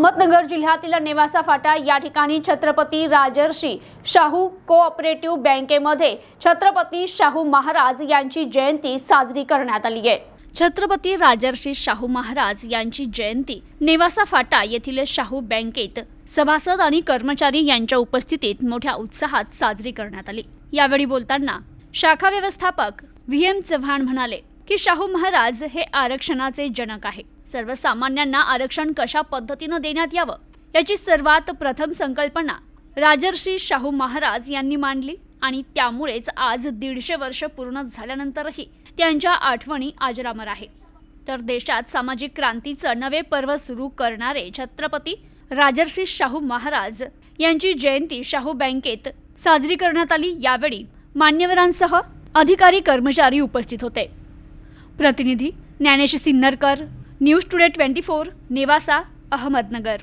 अहमदनगर जिल्ह्यातील नेवासा फाटा या ठिकाणी छत्रपती राजर्षी शाहू कोऑपरेटिव्ह बँकेमध्ये छत्रपती शाहू महाराज यांची जयंती साजरी करण्यात आली आहे. छत्रपती राजर्षी शाहू महाराज यांची जयंती नेवासा फाटा येथील शाहू बँकेत सभासद आणि कर्मचारी यांच्या उपस्थितीत मोठ्या उत्साहात साजरी करण्यात आली. यावेळी बोलताना शाखा व्यवस्थापक व्ही एम चव्हाण म्हणाले की शाहू महाराज हे आरक्षणाचे जनक आहे सर्वसामान्यांना आरक्षण कशा पद्धतीनं देण्यात यावं याची सर्वात प्रथम संकल्पना राजर्षी शाहू महाराज यांनी मांडली आणि त्यामुळेच आज दीडशे वर्ष पूर्ण झाल्यानंतरही त्यांच्या आठवणी आजरामर आहे. तर देशात सामाजिक क्रांतीचं नवे पर्व सुरू करणारे छत्रपती राजर्षी शाहू महाराज यांची जयंती शाहू बँकेत साजरी करण्यात आली. यावेळी मान्यवरांसह अधिकारी कर्मचारी उपस्थित होते. प्रतिनिधी Dnyanesh Sinnarkar news today twenty four Nevasa Ahmednagar.